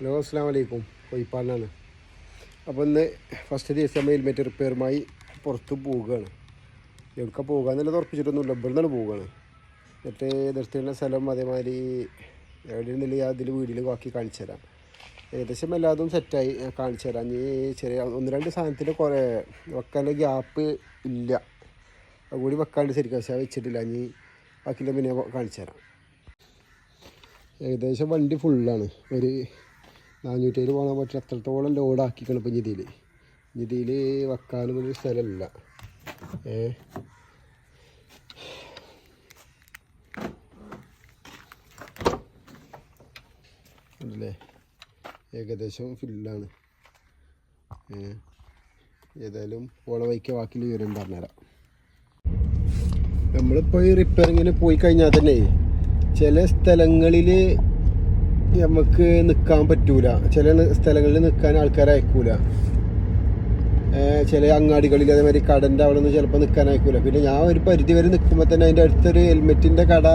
Hello അസ്സാം വലൈക്കും കൊയ്പ്പാടിനാണ് അപ്പോൾ ഇന്ന് ഫസ്റ്റ് ദിവസം ഹെൽമെറ്റ് റിപ്പയറുമായി പുറത്ത് പോവുകയാണ്. എവിടെ പോകുക എന്നല്ല തുറപ്പിച്ചിട്ടൊന്നുമില്ല ഇവിടെ നിന്നാണ് പോവുകയാണ്. എന്നിട്ട് നിർത്തിയുള്ള സ്ഥലം അതേമാതിരി എവിടെ നിന്നില്ല അതിൽ വീട്ടിൽ ബാക്കി കാണിച്ചു തരാം. ഏകദേശം എല്ലാതും സെറ്റായി കാണിച്ചു തരാം. ഇനി ചെറിയ ഒന്ന് രണ്ട് സാധനത്തിൽ കുറേ വെക്കാനുള്ള ഗ്യാപ്പ് ഇല്ല. അതുകൂടി വെക്കാണ്ട് ശരിക്കും പക്ഷേ വെച്ചിട്ടില്ല. ഇനി ബാക്കിയുള്ള പിന്നെ കാണിച്ചു തരാം. ഏകദേശം വണ്ടി ഫുള്ളാണ് ഒരു നാനൂറ്റേഴ് പോകാൻ പറ്റില്ല അത്രത്തോളം ലോഡാക്കിക്കണം ഇപ്പം നിധിയിൽ നിധിയിൽ വെക്കാനും ഒരു സ്ഥലമില്ല. ഏ? ഏകദേശം ഫില്ലാണ്. ഏതായാലും പോള വൈക്ക് വാക്കിൽ വിവരം പറഞ്ഞുതരാം. നമ്മളിപ്പോൾ ഈ റിപ്പയറിങ്ങിന് പോയി കഴിഞ്ഞാൽ തന്നെ ചില സ്ഥലങ്ങളിൽ നമുക്ക് നിൽക്കാൻ പറ്റൂല. ചില സ്ഥലങ്ങളിൽ നിൽക്കാൻ ആൾക്കാരെ അയക്കൂല. ചില അങ്ങാടികളിൽ അതേമാതിരി കടന്റെ അവിടെ നിന്ന് ചിലപ്പോൾ നിൽക്കാൻ അയക്കൂല. പിന്നെ ഞാൻ ഒരു പരിധി വരെ നിൽക്കുമ്പോൾ തന്നെ അതിന്റെ അടുത്തൊരു ഹെൽമെറ്റിന്റെ കട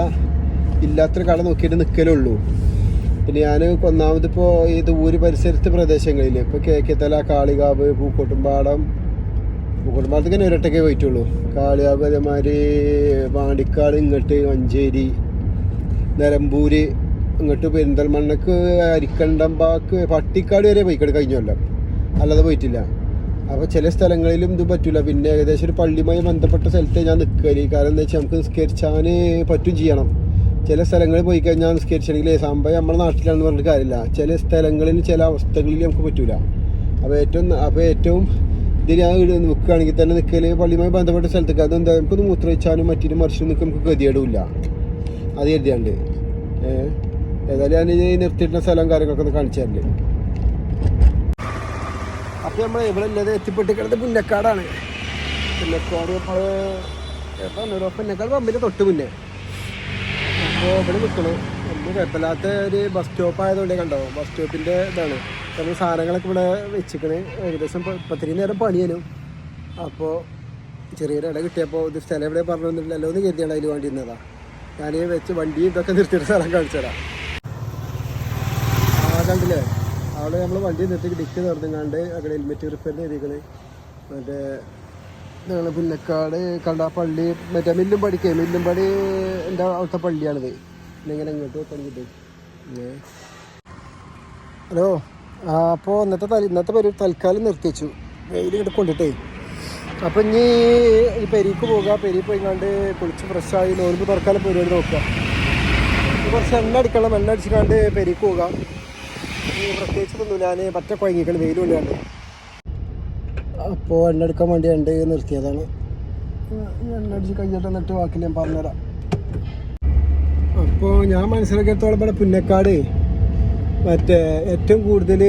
ഇല്ലാത്തൊരു കട നോക്കിയിട്ട് നിൽക്കലുള്ളൂ പിന്നെ ഞാൻ ഒന്നാമതിപ്പോൾ ഈ ദൂര പരിസരത്ത് പ്രദേശങ്ങളിൽ ഇപ്പോൾ കേക്കത്തല കാളികാവ് പൂക്കോട്ടുംപാടം പൂക്കോട്ടുംപാടത്തേക്ക് തന്നെ ഒരൊട്ടൊക്കെ പോയിട്ടുള്ളൂ. കാളികാവ് അതേമാതിരി പാണ്ടിക്കാട് ഇങ്ങോട്ട് മഞ്ചേരി നിലമ്പൂര് ഇങ്ങോട്ട് പെരിന്തൽമണ്ണക്ക് അരിക്കണ്ടമ്പാക്ക് പട്ടിക്കാട് വരെ പോയിക്കട് കഴിഞ്ഞ കൊല്ലം. അല്ലാതെ പോയിട്ടില്ല. അപ്പോൾ ചില സ്ഥലങ്ങളിലും ഇത് പറ്റില്ല പിന്നെ ഏകദേശം ഒരു പള്ളിയുമായി ബന്ധപ്പെട്ട സ്ഥലത്തെ ഞാൻ നിൽക്കൽ കാരണം എന്താ വെച്ചാൽ നമുക്ക് നിസ്കരിച്ചാൻ പറ്റും ചെയ്യണം. ചില സ്ഥലങ്ങളിൽ പോയി കഴിഞ്ഞാൽ നിസ്കരിച്ചെങ്കിൽ സംഭവം നമ്മുടെ നാട്ടിലാണെന്ന് പറഞ്ഞിട്ട് കാര്യമില്ല. ചില സ്ഥലങ്ങളിൽ ചില അവസ്ഥകളിൽ നമുക്ക് പറ്റൂല. അപ്പോൾ ഏറ്റവും അപ്പോൾ ഏറ്റവും ഇതിൽ ഞാൻ നിൽക്കുകയാണെങ്കിൽ തന്നെ നിൽക്കൽ പള്ളിയുമായി ബന്ധപ്പെട്ട സ്ഥലത്തേക്ക് അതെന്താ നമുക്കൊന്ന് മൂത്രവെച്ചാലും മറ്റൊരു മറിച്ചും നിൽക്കും നമുക്ക് ഗതികേടുമില്ല അത് കരുതിയാണ്ട്. ഏഹ് ഏതായാലും ഞാൻ ഈ നിർത്തിയിട്ടുള്ള സ്ഥലം കാര്യങ്ങളൊക്കെ ഒന്ന് കാണിച്ചു തരണ്ട്. അപ്പോൾ നമ്മൾ ഇവിടെ ഉള്ളത് എത്തിപ്പെട്ട് കിടന്നത് പുന്നക്കാടാണ്. പുന്നക്കാട് എവിടെ പുന്നക്കാട് പമ്പിന്റെ തൊട്ട് മുന്നേ. അപ്പോൾ ഇവിടെ നിൽക്കണു നമ്മൾ കുഴപ്പമില്ലാത്ത ഒരു ബസ് സ്റ്റോപ്പ് ആയതുകൊണ്ട് കണ്ടോ? ബസ് സ്റ്റോപ്പിന്റെ ഇതാണ്. നമ്മൾ സാധനങ്ങളൊക്കെ ഇവിടെ വെച്ചിക്കണ്. ഏകദേശം പത്തിരി നേരം പണിയനും. അപ്പോൾ ചെറിയൊരു ഇട കിട്ടിയപ്പോൾ ഇത് സ്ഥലം എവിടെ പറഞ്ഞു തന്നിട്ടില്ലല്ലോ എന്ന് കരുതിയാണ് അതിൽ വേണ്ടി നിന്നതാ. ഞാൻ വെച്ച് വണ്ടി ഇതൊക്കെ നിർത്തിയിട്ട് സ്ഥലം കാണിച്ചു തരാം. കണ്ടില്ലേ? അവിടെ നമ്മൾ വണ്ടി നിർത്തി ഡിക്ക് തുറന്നുങ്ങാണ്ട് അവിടെ ഹെൽമെറ്റ് റിപ്പയർ ചെയ്തിരിക്കണ് മറ്റേ ഇതാണ് പുന്നക്കാട് കണ്ട പള്ളി മറ്റേ മില്ലും പടിക്കേ മില്ലും പടി എന്റെ അവിടുത്തെ പള്ളിയാണിത്. ഇങ്ങനെ ഇങ്ങോട്ട് തുടങ്ങിയിട്ട് ഹലോ? ആ അപ്പോൾ ഇന്നത്തെ ഇന്നത്തെ പരി തൽക്കാലം നിർത്തി വെച്ചു. വെയിൽ എടുക്കൊണ്ടിട്ടേ കൊണ്ടിട്ടേ. അപ്പം ഇനി ഈ പെരീക്ക് പോകുക പെരി പോയിങ്ങാണ്ട് കുളിച്ച് ഫ്രഷായി നോൽമ്പ് തുറക്കാനും പരിപാടി നോക്കുക കുറച്ച് എണ്ണ അടിക്കണം. എണ്ണ അടിച്ചിക്കാണ്ട് പെരീക്ക് പോകാം. ഈ പ്രത്യേകിച്ചൊന്നുമില്ല ഞാൻ പറ്റ കുഴങ്ങിക്കണം വെയിൽ അപ്പോൾ എണ്ണ എടുക്കാൻ വേണ്ടി രണ്ട് നിർത്തിയതാണ്. എണ്ണ അടിച്ച് കഴിഞ്ഞിട്ട് എന്നിട്ട് ബാക്കി ഞാൻ പറഞ്ഞുതരാം. അപ്പോൾ ഞാൻ മനസ്സിലാക്കിയത്തോളം ഇവിടെ പുന്നക്കാട് മറ്റേ ഏറ്റവും കൂടുതൽ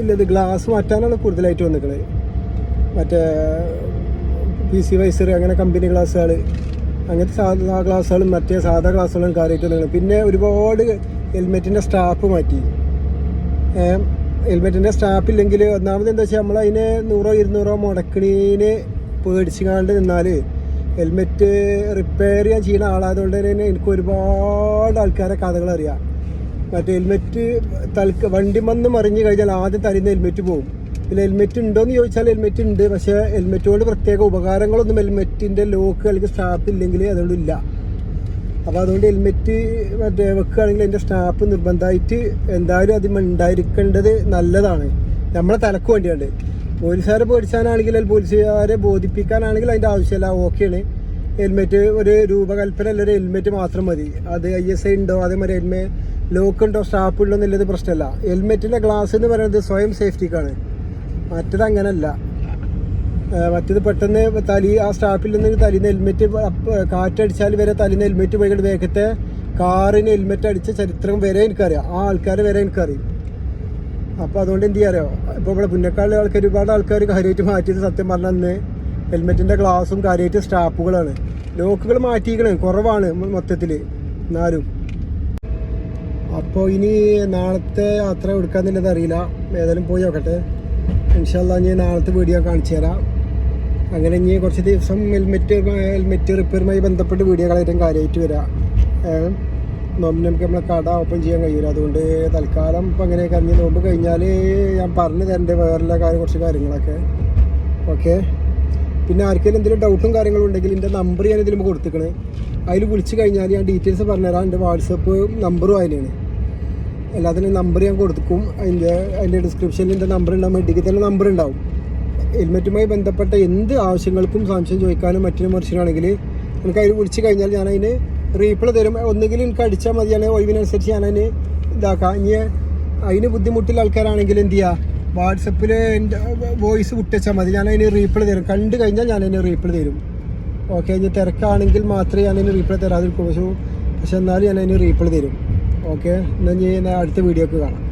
ഇല്ലത് ഗ്ലാസ് മാറ്റാനാണ് കൂടുതലായിട്ട് വന്നിക്കണത് മറ്റേ പി സി വൈസർ അങ്ങനെ കമ്പനി ഗ്ലാസ്സുകൾ അങ്ങനത്തെ സാധാ ഗ്ലാസ്സുകളും മറ്റേ സാധാ ഗ്ലാസ്സുകളും കാര്യമായിട്ട് വന്നിരിക്കണം പിന്നെ ഒരുപാട് ഹെൽമെറ്റിന്റെ സ്റ്റാപ്പ് മാറ്റി. ഹെൽമെറ്റിന്റെ സ്റ്റാപ്പ് ഇല്ലെങ്കിൽ ഒന്നാമത് എന്താ വെച്ചാൽ നമ്മൾ അതിന് നൂറോ ഇരുന്നൂറോ മുടക്കണീന് പേടിച്ചുകാണ്ട് നിന്നാൽ ഹെൽമെറ്റ് റിപ്പയർ ചെയ്യാൻ ചെയ്യുന്ന ആളായതുകൊണ്ട് തന്നെ എനിക്ക് ഒരുപാട് ആൾക്കാരെ കഥകൾ അറിയാം. മറ്റേ ഹെൽമെറ്റ് തൽക്ക വണ്ടി വന്ന് മറിഞ്ഞു കഴിഞ്ഞാൽ ആദ്യം തരുന്ന ഹെൽമെറ്റ് പോകും. പിന്നെ ഹെൽമെറ്റ് ഉണ്ടോയെന്ന് ചോദിച്ചാൽ ഹെൽമെറ്റ് ഉണ്ട്. പക്ഷേ ഹെൽമെറ്റ് കൊണ്ട് പ്രത്യേക ഉപകാരങ്ങളൊന്നും ഹെൽമെറ്റിന്റെ ലോക്ക് അല്ലെങ്കിൽ സ്റ്റാപ്പ് ഇല്ലെങ്കിൽ അതുകൊണ്ടില്ല അപ്പോൾ അതുകൊണ്ട് ഹെൽമെറ്റ് മറ്റേ വെക്കുകയാണെങ്കിൽ അതിന്റെ സ്റ്റാഫ് നിർബന്ധമായിട്ട് എന്തായാലും അതിൽ ഉണ്ടായിരിക്കേണ്ടത് നല്ലതാണ്. നമ്മളെ തലക്ക് വേണ്ടിയാണ്. പോലീസുകാരെ പേടിച്ചാനാണെങ്കിൽ അല്ലെങ്കിൽ പോലീസുകാരെ ബോധിപ്പിക്കാനാണെങ്കിൽ അതിന്റെ ആവശ്യമില്ല. ഓക്കെയാണ് ഹെൽമെറ്റ് ഒരു രൂപകൽപ്പന അല്ല ഒരു ഹെൽമെറ്റ് മാത്രം മതി. അത് ഐ എസ് ഐ ഉണ്ടോ അതേമാതിരി ഹെൽമെ ലോക്ക് ഉണ്ടോ സ്റ്റാപ്പ് ഉണ്ടോ എന്നുള്ളത് പ്രശ്നമല്ല. ഹെൽമെറ്റിന്റെ ഗ്ലാസ് എന്ന് പറയുന്നത് സ്വയം സേഫ്റ്റിക്കാണ് മറ്റത് അങ്ങനല്ല. മറ്റേത് പെട്ടെന്ന് തലി ആ സ്റ്റാഫിൽ നിന്ന് തലിന്ന് ഹെൽമെറ്റ് കാറ്റടിച്ചാൽ വരെ തലിന്ന് ഹെൽമെറ്റ് പോയിട്ട് വേഗത്തെ കാറിന് ഹെൽമെറ്റ് അടിച്ച ചരിത്രം വരെ എനിക്കറിയാം. ആ ആൾക്കാർ വരെ എനിക്കറിയും. അപ്പോൾ അതുകൊണ്ട് എന്ത് ചെയ്യാറോ ഇപ്പോൾ ഇവിടെ പുന്നക്കാളിലെ ആൾക്കാർ ഒരുപാട് ആൾക്കാർ കാര്യമായിട്ട് മാറ്റിയത് സത്യം പറഞ്ഞാൽ അന്ന് ഹെൽമെറ്റിന്റെ ഗ്ലാസും കാര്യമായിട്ട് സ്റ്റാപ്പുകളാണ്. ലോക്കുകൾ മാറ്റിയിരിക്കണേ കുറവാണ് മൊത്തത്തിൽ എന്നാലും. അപ്പോൾ ഇനി നാളത്തെ യാത്ര എടുക്കാന്നുള്ളത് അറിയില്ല. ഏതായാലും പോയി നോക്കട്ടെ. ഇൻഷാല്ല ഞാൻ നാളത്തെ വീഡിയോ കാണിച്ചു തരാം. അങ്ങനെ ഇനി കുറച്ച് ദിവസം ഹെൽമെറ്റ് ഹെൽമെറ്റ് റിപ്പയറുമായി ബന്ധപ്പെട്ട് വീഡിയോകളായിട്ടും കാര്യമായിട്ട് വരാം. നമുക്ക് നമ്മളെ കട ഓപ്പൺ ചെയ്യാൻ കഴിയില്ല അതുകൊണ്ട് തൽക്കാലം ഇപ്പം അങ്ങനെ കഞ്ഞി നോമ്പ് കഴിഞ്ഞാൽ ഞാൻ പറഞ്ഞു തരേണ്ട വേറെ കാര്യം കുറച്ച് കാര്യങ്ങളൊക്കെ. ഓക്കെ പിന്നെ ആർക്കെങ്കിലും എന്തെങ്കിലും ഡൗട്ടും കാര്യങ്ങളും ഉണ്ടെങ്കിൽ എന്റെ നമ്പർ ഞാൻ ഇതിൽ കൊടുത്തിക്കണേ. അതിൽ വിളിച്ച് കഴിഞ്ഞാൽ ഞാൻ ഡീറ്റെയിൽസ് പറഞ്ഞുതരാം. എന്റെ വാട്സപ്പ് നമ്പറും അതിലാണ് എല്ലാത്തിനും നമ്പർ ഞാൻ കൊടുക്കും. അതിന്റെ അതിന്റെ ഡിസ്ക്രിപ്ഷനിൽ എന്റെ നമ്പർ ഉണ്ടാകും മെഡിക്കൽ തന്നെ നമ്പർ ഉണ്ടാവും. ഹെൽമെറ്റുമായി ബന്ധപ്പെട്ട എന്ത് ആവശ്യങ്ങൾക്കും സംശയം ചോദിക്കാനും മറ്റൊരു മറിച്ചിനാണെങ്കിൽ എനിക്ക് അതിൽ വിളിച്ചു കഴിഞ്ഞാൽ ഞാൻ അതിന് റീപ്ലൈ തരും. ഒന്നുകിൽ എനിക്ക് അടിച്ചാൽ മതി ഞാൻ ഒഴിവിനനുസരിച്ച് ഞാൻ അതിന് ഇതാക്കാം. ഇനി അതിന് ബുദ്ധിമുട്ടുള്ള ആൾക്കാരാണെങ്കിൽ എന്ത് ചെയ്യുക വാട്സപ്പിൽ എന്റെ വോയിസ് വിട്ടച്ചാൽ മതി. ഞാൻ അതിന് റീപ്ലൈ തരും. കണ്ടു കഴിഞ്ഞാൽ ഞാൻ അതിന് റീപ്ലൈ തരും. ഓക്കെ ഇനി തിരക്കാണെങ്കിൽ മാത്രമേ ഞാൻ അതിന് റീപ്ലൈ തരാതിരിക്കൂ പക്ഷേ പക്ഷെ എന്നാലും ഞാൻ അതിന് റീപ്ലൈ തരും ഓക്കെ എന്നാൽ ഞാൻ അടുത്ത വീഡിയോക്ക് കാണാം.